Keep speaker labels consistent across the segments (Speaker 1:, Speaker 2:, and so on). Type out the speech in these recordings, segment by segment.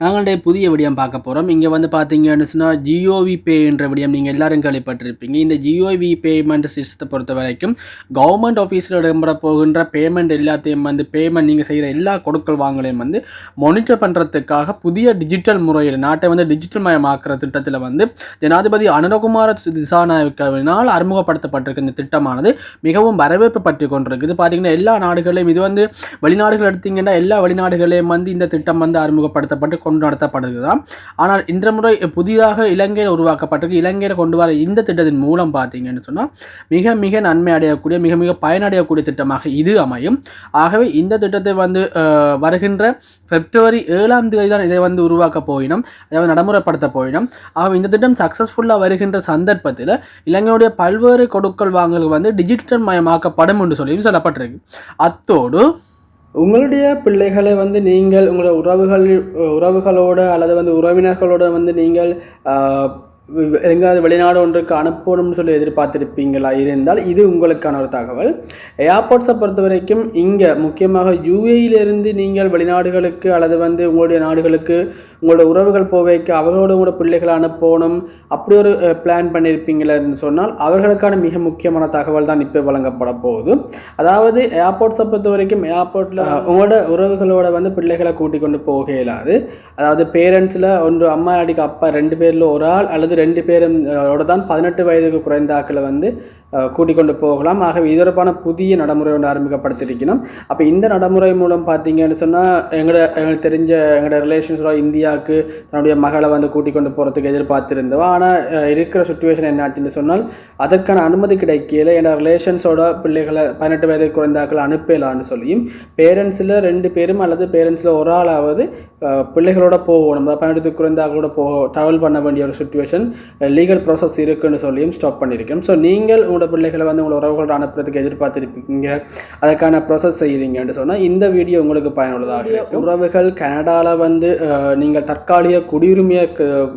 Speaker 1: நாங்களுடைய புதிய விடியம் பார்க்க போகிறோம் இங்கே வந்து பார்த்தீங்கன்னு சொன்னால் ஜியோவி பே என்ற விடியம் நீங்கள் எல்லாரும் கேள்விப்பட்டிருப்பீங்க. இந்த ஜியோவி பேமெண்ட் சிஸ்டத்தை பொறுத்த வரைக்கும் கவர்மெண்ட் ஆஃபீஸில் இடம்பெற போகின்ற பேமெண்ட் எல்லாத்தையும் வந்து பேமெண்ட் நீங்கள் செய்கிற எல்லா கொடுக்கல் வாங்கலையும் வந்து மானிட்டர் பண்ணுறதுக்காக புதிய டிஜிட்டல் முறையில் நாட்டை வந்து டிஜிட்டல் மயமாக்குற திட்டத்தில் வந்து ஜனாதிபதி அனுரகுமார திசாநாயக்கவினால் அறிமுகப்படுத்தப்பட்டிருக்க இந்த திட்டமானது மிகவும் வரவேற்பு பற்றி கொண்டிருக்குது. பார்த்தீங்கன்னா எல்லா நாடுகளையும் இது வந்து வெளிநாடுகள் எடுத்தீங்கன்னா எல்லா வெளிநாடுகளையும் வந்து இந்த திட்டம் வந்து அறிமுகப்படுத்தப்பட்டு கொண்டு நடத்தப்படுதுதான் ஆனால் இந்த முறை புதிதாக இலங்கையில் உருவாக்கப்பட்டிருக்கு. இலங்கையில் கொண்டு வர இந்த திட்டத்தின் மூலம் பார்த்தீங்கன்னு சொன்னால் மிக மிக நன்மை அடையக்கூடிய மிக மிக பயனடையக்கூடிய திட்டமாக இது அமையும். ஆகவே இந்த திட்டத்தை வந்து வருகின்ற பிப்ரவரி ஏழாம் தேதி தான் இதை வந்து உருவாக்க போயினோம் அதாவது நடைமுறைப்படுத்த போயினோம். ஆகவே இந்த திட்டம் சக்ஸஸ்ஃபுல்லாக வருகின்ற சந்தர்ப்பத்தில் இலங்கையுடைய பல்வேறு கொடுக்கல் வாங்கல் வந்து டிஜிட்டல் மயமாக்கப்படும் என்று சொல்லியும் சொல்லப்பட்டிருக்கு. அத்தோடு உங்களுடைய பிள்ளைகளை வந்து நீங்கள் உங்களோட உறவுகள் உறவுகளோட அல்லது வந்து உறவினர்களோட வந்து நீங்கள் எங்காவது வெளிநாடு ஒன்றுக்கு அனுப்பணும்னு சொல்லி எதிர்பார்த்திருப்பீங்களா? இருந்தால் இது உங்களுக்கான ஒரு தகவல். ஏர்போர்ட்ஸை பொறுத்த வரைக்கும் இங்கே முக்கியமாக யூஏயிலிருந்து நீங்கள் வெளிநாடுகளுக்கு அல்லது வந்து உங்களுடைய நாடுகளுக்கு உங்களோட உறவுகள் போவைக்கு அவர்களோட உங்களோட பிள்ளைகளை அனுப்பணும். அப்படி ஒரு பிளான் பண்ணியிருப்பீங்களேன்னு சொன்னால் அவர்களுக்கான மிக முக்கியமான தகவல் தான் இப்போ வழங்கப்பட போகுது. அதாவது ஏர்போர்ட்ஸை பொறுத்த வரைக்கும் ஏர்போர்ட்டில் உங்களோட உறவுகளோட வந்து பிள்ளைகளை கூட்டிக் கொண்டு போக இயலாது அதாவது பேரண்ட்ஸில் ஒன்று அம்மா அடிக்கு அப்பா ரெண்டு பேரில் ஒரு ஆள் அல்லது ரெண்டு பேரும் தான் பதினெட்டு வயதுக்கு குறைந்தாக்களை வந்து கூட்டிக் கொண்டு போகலாம். ஆகவே இது தொடர்பான புதிய நடைமுறை ஒன்று ஆரம்பிக்கப்படுத்திருக்கணும் அப்போ இந்த நடைமுறை மூலம் பார்த்தீங்கன்னு சொன்னால் எங்களோட எங்களுக்கு தெரிஞ்ச எங்களோட ரிலேஷன்ஸோட இந்தியாவுக்கு தன்னுடைய மகளை வந்து கூட்டிக் கொண்டு போகிறதுக்கு எதிர்பார்த்திருந்தோம் ஆனால் இருக்கிற சுச்சுவேஷன் என்னாச்சுன்னு சொன்னால் அதற்கான அனுமதி கிடைக்கல. என்னோட ரிலேஷன்ஸோட பிள்ளைகளை பதினெட்டு வயது குறைந்தாக்களை அனுப்பலான்னு சொல்லியும் பேரண்ட்ஸில் ரெண்டு பேரும் அல்லது பேரண்ட்ஸில் ஒரு ஆளாவது பிள்ளைகளோட போகணும். அதாவது பதினெட்டு குறைந்தாக்களோட போ ட்ராவல் பண்ண வேண்டிய ஒரு சுச்சுவேஷன் லீகல் ப்ராசஸ் இருக்குன்னு சொல்லியும் ஸ்டாப் பண்ணியிருக்கோம் ஸோ நீங்கள் உங்களோட பிள்ளைகளை வந்து உங்களோட உறவுகளோட அனுப்புறதுக்கு எதிர்பார்த்திருப்பீங்க. அதுக்கான ப்ராசஸ் செய்கிறீங்கன்னு சொன்னால் இந்த வீடியோ உங்களுக்கு பயனுள்ளதாக இருக்கும். உறவுகள் கனடாவில் வந்து நீங்கள் தற்காலிக குடியுரிமையை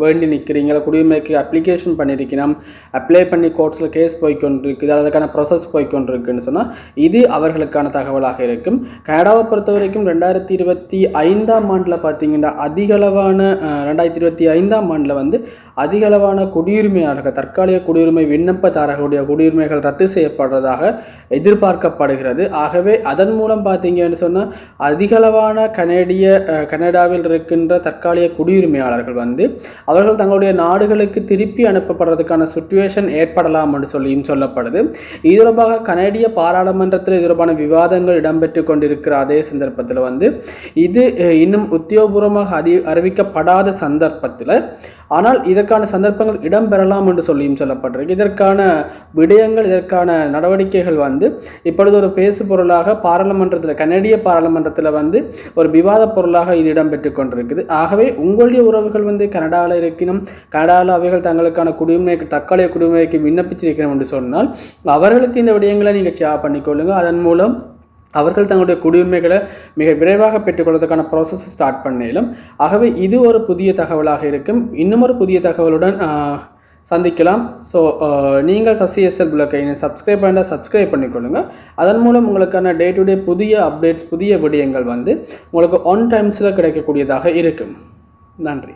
Speaker 1: வேண்டி நிற்கிறீங்களா குடியுரிமைக்கு அப்ளிகேஷன் பண்ணியிருக்கணும் அப்ளை பண்ணி கோர்ட்ஸில் கேஸ் போய்க்கொண்டிருக்குது. அதுக்கான ப்ராசஸ் போய்க்கொண்டிருக்குன்னு சொன்னால் இது அவர்களுக்கான தகவலாக இருக்கும். கனடாவை பொறுத்த வரைக்கும் ரெண்டாயிரத்தி இருபத்தி ஐந்தாம் ஆண்டில் பார்த்தீங்கன்னா அதிகளவான ரெண்டாயிரத்தி இருபத்தி ஐந்தாம் ஆண்டில் வந்து அதிகளவான குடியுரிமையாளர்கள் தற்காலிக குடியுரிமை விண்ணப்பதாரர்களுடைய குடியுரிமைகள் ரத்து செய்யப்படுறதாக எதிர்பார்க்கப்படுகிறது. ஆகவே அதன் மூலம் பார்த்தீங்கன்னு சொன்னால் அதிகளவான கனேடிய கனடாவில் இருக்கின்ற தற்காலிக குடியுரிமையாளர்கள் வந்து அவர்கள் தங்களுடைய நாடுகளுக்கு திருப்பி அனுப்பப்படுறதுக்கான சுச்சுவேஷன் ஏற்படலாம் என்று சொல்லியும் சொல்லப்படுது. இது தொடர்பாக கனேடிய பாராளுமன்றத்தில் இது தொடர்பான விவாதங்கள் இடம்பெற்று கொண்டிருக்கிற அதே சந்தர்ப்பத்தில் வந்து இது இன்னும் உத்தியோகபூர்வமாக அதி அறிவிக்கப்படாத சந்தர்ப்பத்தில் ஆனால் இதற்கான சந்தர்ப்பங்கள் இடம்பெறலாம் என்று சொல்லியும் சொல்லப்படுறது இதற்கான விடயங்கள் இதற்கான நடவடிக்கைகள் வந்து இப்பொழுது ஒரு பேசு பொருளாக பாராளுமன்றத்தில் கனடிய பாராளுமன்றத்தில் வந்து ஒரு விவாத பொருளாக இது இடம்பெற்று கொண்டிருக்குது. ஆகவே உங்களுடைய உறவுகள் வந்து கனடாவில் இருக்கணும் கனடாவில் அவைகள் தங்களுக்கான குடியுரிமைக்கு தற்காலிக குடியுரிமைக்கு விண்ணப்பிச்சிருக்கணும் என்று சொன்னால் அவர்களுக்கு இந்த விடயங்களை நீங்கள் ஷேர் பண்ணிக்கொள்ளுங்கள் அதன் மூலம் அவர்கள் தங்களுடைய குடியுரிமைகளை மிக விரைவாக பெற்றுக்கொள்வதற்கான ப்ராசஸ் ஸ்டார்ட் பண்ணிலும் ஆகவே இது ஒரு புதிய தகவலாக இருக்கும். இன்னும் ஒரு புதிய தகவலுடன் சந்திக்கலாம். ஸோ நீங்கள் சசி எஸ்எல் பிளக்கை சப்ஸ்கிரைப் பண்ணால் சப்ஸ்கிரைப் பண்ணிக்கொள்ளுங்கள் அதன் மூலம் உங்களுக்கான டே டு டே புதிய அப்டேட்ஸ் புதிய விடயங்கள் வந்து உங்களுக்கு ஆன் டைம்ஸில் கிடைக்கக்கூடியதாக இருக்கும். நன்றி.